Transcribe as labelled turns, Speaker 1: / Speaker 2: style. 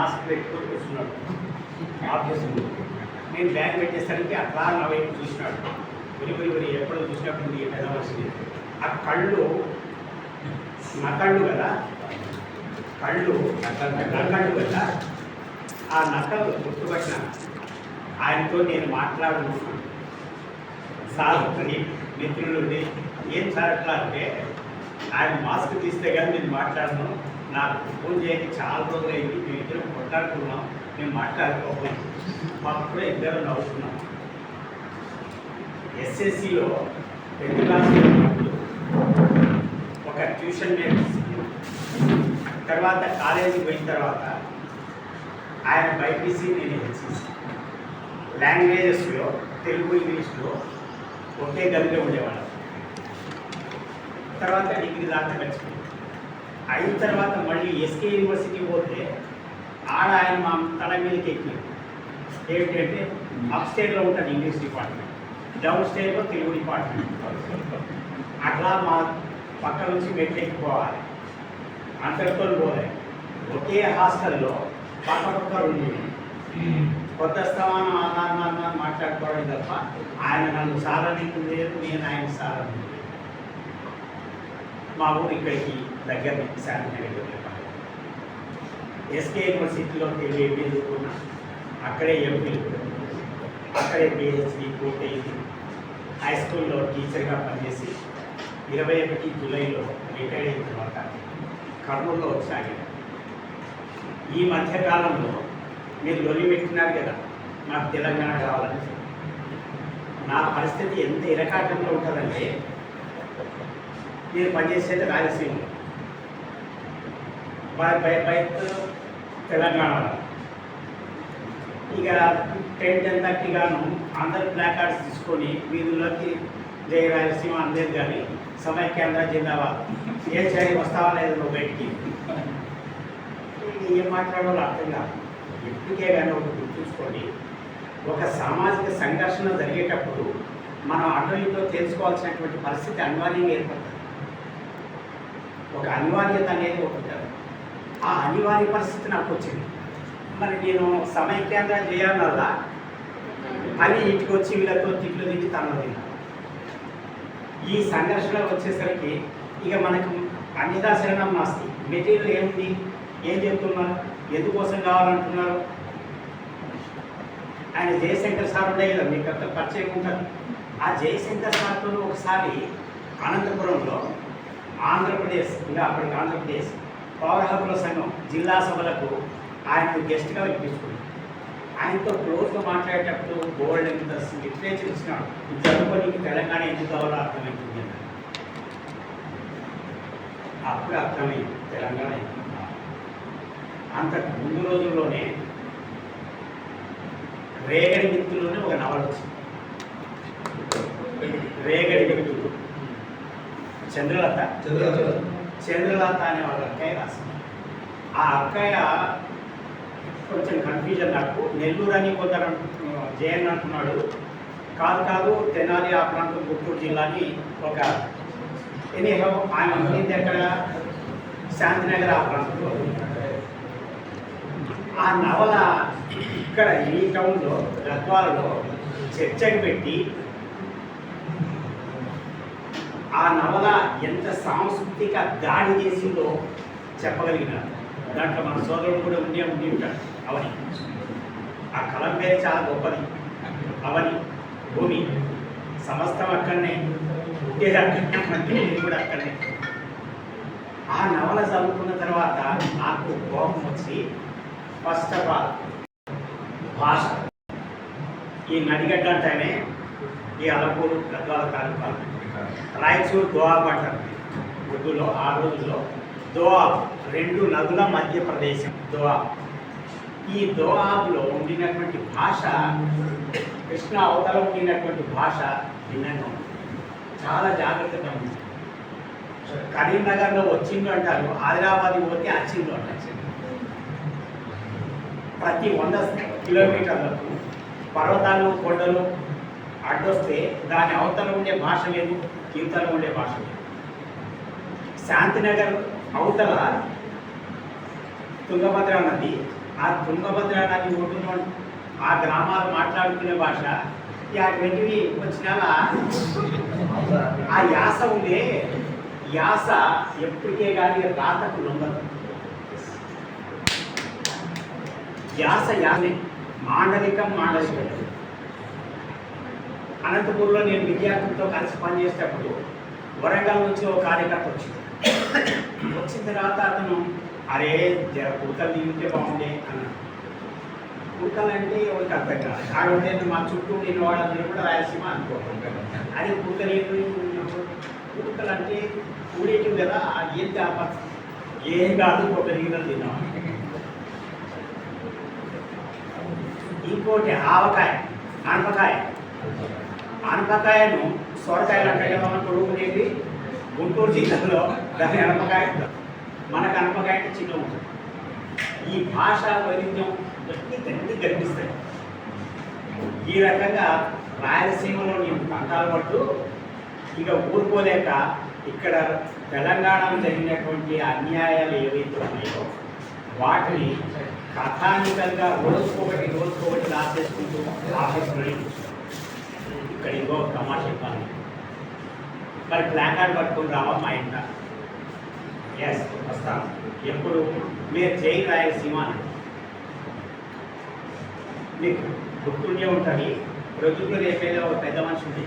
Speaker 1: Mask పెట్టుకొని కూర్చున్నాడు. Office నేను బ్యాగ్ పెట్టేసరికి అట్లా నా వైపు చూసినాడు. ఉరి ఉరి ఉరి ఎప్పుడో చూసినప్పుడు నీకు పెద్ద వచ్చింది? ఆ కళ్ళు నా కళ్ళు కదా? కళ్ళు నక్కళ్ళు కదా? ఆ నక్కలు గుర్తుపట్టిన ఆయనతో నేను మాట్లాడుతున్నాను సార్ అని మిత్రులు ఏం సార్ అట్లా అంటే ఆయన మాస్క్ తీస్తే కానీ నేను మాట్లాడను. నాకు ఫోన్ చేయడానికి చాలా రోజులు అయింది మేము మాట్లాడుకున్నాం. మేము మాట్లాడుకోకపోయాం మాకు కూడా ఇద్దరు నవ్వుకున్నాం. ఎస్ఎస్సిలో రెండు క్లాస్ ఒక ట్యూషన్ నేర్పిస్తుంది. తర్వాత కాలేజీకి పోయిన తర్వాత ఆయన బైపీసీ నేను హెచ్సిసి లాంగ్వేజెస్లో తెలుగు ఇంగ్లీష్లో ఒకే గదిలో ఉండేవాళ్ళం. తర్వాత డిగ్రీ దాకా కలిసిపోయింది అయిన తర్వాత మళ్ళీ ఎస్కే యూనివర్సిటీ పోతే ఆడ ఆయన మా తల మీదకి ఎక్కింది. ఏమిటంటే అప్ స్టేట్లో ఉంటుంది ఇంగ్లీష్ డిపార్ట్మెంట్. డౌన్ స్టేట్లో తెలుగు డిపార్ట్మెంట్. అట్లా మా పక్క నుంచి మెట్లు ఎక్కిపోవాలి. అంతటితో పోలే. ఒకే హాస్టల్లో పక్క పక్క రెండు కొత్త స్థానం ఆధారంగా మాట్లాడుకోవడం తప్ప ఆయన నన్ను సారనికి లేదు నేను ఆయన సారని మా ఊరు ఇక్కడికి దగ్గర శాంతినగర్ ఎస్కే యూనివర్సిటీలో తెలుగు ఎంపీ చదువుకున్నా అక్కడే ఎంపీ అక్కడే పిహెచ్డి పూర్తయింది హై స్కూల్లో టీచర్గా పనిచేసి ఇరవై ఒకటి జూలైలో రిటైర్ అయిన తర్వాత కర్నూలులో వచ్చాను ఈ మధ్యకాలంలో మీరు లొలి పెట్టినారు కదా నాకు తెలంగాణ కావాలని నా పరిస్థితి ఎంత ఇరకాటంలో ఉంటుందంటే మీరు పనిచేసేది రాయలసీమలో. బై బై బయట తెలంగాణలో ఇక టెన్ టెన్ థర్టీ గాను అందరు బ్లాక్ కార్డ్స్ తీసుకొని వీధుల్లోకి జై రాయలసీమ అందరు కానీ సమైక్యాంధ్ర జిందాబాద్ ఏ చేయి వస్తావా లేదు నువ్వు బయటికి? ఏం మాట్లాడాలో అర్థం కాదు. ఎప్పటికే కానీ ఒకటి గుర్తుంచుకోండి. ఒక సామాజిక సంఘర్షణ జరిగేటప్పుడు మనం అటు ఇటో తెలుసుకోవాల్సినటువంటి పరిస్థితి అనివార్యంగా ఏర్పడుతుంది. ఒక అనివార్యత అనేది ఒకటి ఆ అనివార్య పరిస్థితి నాకు వచ్చింది. మరి నేను సమైక్యంగా చేయాలన్నా అని ఇంటికి వచ్చి వీళ్ళతో తిట్లు తిట్టి తన ఈ సంఘర్షణ వచ్చేసరికి ఇక మనకు అన్నదాశరణం నాస్తి మెటీరియల్ ఏముంది ఏం చెప్తున్నారు? ఎందుకోసం కావాలంటున్నారు? ఆయన జయశంకర్ సార్ ఉండే కదా మీకు అంత పరిచయం ఉంటుంది. ఆ జయశంకర్ సార్తో ఒకసారి అనంతపురంలో ఆంధ్రప్రదేశ్ ఇంకా అప్పటికి ఆంధ్రప్రదేశ్ పౌర హక్కుల సంఘం జిల్లా సభలకు ఆయన గెస్ట్గా పిలిపించుకున్నాడు ఆయనతో క్లోజ్గా మాట్లాడేటప్పుడు గోల్డ్ ఎంత లిటరేచర్ ఇచ్చినాడు. ఇది చదువుకొని తెలంగాణ ఎందుకు కావాలో అర్థమవుతుంది అన్నాడు. అప్పుడు అర్థమైంది తెలంగాణ ఎందుకు. అంతకు ముందు రోజుల్లోనే రేగడి మిత్రులోనే ఒక నవల వచ్చింది. రేగడి మిత్రులు చంద్రలత. చంద్రలత. అనే వాళ్ళ అక్కయ్య రాసింది. ఆ అక్కయ్య కొంచెం కన్ఫ్యూజన్ నాకు. నెల్లూరు అని కొందరు జయన్ అంటున్నాడు. కాదు కాదు తెనాలి ఆ ప్రాంతం గుంటూరు జిల్లాని ఒక ఎనీహో ఆయన ఉండింది ఎక్కడ? శాంతినగర్ ఆ ప్రాంతంలో. ఆ నవల ఇక్కడ ఈ టౌన్లో గద్వాలలో చర్చకు పెట్టి ఆ నవల ఎంత సాంస్కృతిక దాడి చేసిందో చెప్పగలిగినారు. దాంట్లో మన సోదరుడు కూడా ఉండే ఉండి ఉంటాడు అవని. ఆ కలం పేరు చాలా గొప్పది. అవని భూమి సమస్తం అక్కడనే పుట్టేది అక్కడనే కూడా అక్కడనే. ఆ నవల చదువుకున్న తర్వాత నాకు కోపం వచ్చి ఫస్ట్ ఆఫ్ ఆల్ భాష ఈ నడిగడ్డ అంటేనే ఈ అలపూరు గద్వాల తాలూకాలు రాయచూరు దోఆబ్ అంటారు ఉర్దూలో ఆ రోజుల్లో దోఆబ్ రెండు నదుల మధ్య ప్రదేశం దోఆబ్ ఈ దోఆబ్లో ఉండినటువంటి భాష కృష్ణ అవతల ఉండినటువంటి భాష భిన్నంగా ఉంది చాలా జాగ్రత్తగా ఉంది కరీంనగర్లో వచ్చిండు అంటారు ఆదిలాబాద్ పోతే అచ్చిండు అంటారు. ప్రతి వంద కిలోమీటర్లకు పర్వతాలు కొండలు అడ్డొస్తే దాని అవతల ఉండే భాష లేదు కీర్తన ఉండే భాష లేదు. శాంతినగర్ అవతల తుంగభద్ర నది ఆ తుంగభద్ర నది ఒడ్డున ఆ గ్రామాలు మాట్లాడుకునే భాష అటువంటివి వచ్చిన ఆ యాస ఉండే యాస ఎప్పటికే కానీ రాతకు లొంగదు. యాస యాసే మాండలికం మాండలికం. అనంతపూర్లో నేను విద్యార్థులతో కలిసి పనిచేసేటప్పుడు వరంగల్ నుంచి ఒక కార్యకర్త వచ్చింది. వచ్చిన తర్వాత అతను అరే జర కుక్కలు దిగితే బాగుండే అన్నాడు. కుక్కలు అంటే ఎవరికి అర్థం కాదు. కాబట్టి మా చుట్టూ నేను వాళ్ళందరూ కూడా రాయలసీమ అనుకోవాలి అది కుక్కలు ఏంటి కుక్కలు అంటే కూడేటివి కదా ఏం చేప ఏం కాదు ఒక రీజన్ తిన్నాం. ఇంకోటి ఆవకాయ అనపకాయ అనపకాయను సొరకాయలు అంటే కొడుకునేది గుంటూరు జిల్లాలో దాని అనపకాయ మనకు అనపకాయ అంటే చిన్న ఉంటుంది ఈ భాష వైవిధ్యం గట్టి గట్టి కనిపిస్తాయి ఈ రకంగా రాయలసీమలో నేను ప్రాంతాల పట్టు ఇక ఊరుకోలేక ఇక్కడ తెలంగాణలో జరిగినటువంటి అన్యాయాలు ఏవైతే ఉన్నాయో వాటిని కథానికంగా రోజుకొకటి రోజుకొకటి రాసేసుకుంటూ ఆఫీసులో ఇక్కడ ఇంకో తమాషా పని మరి ప్లాకార్డ్ పట్టుకుని రావా మా ఇంట? ఎస్ వస్తాను ఎప్పుడు? మీరు చేయి రాయలసీమ అని మీకు గుర్తుండే ఉంటుంది రోజుల్లో రేపేదో ఒక పెద్ద మనిషి ఉంది.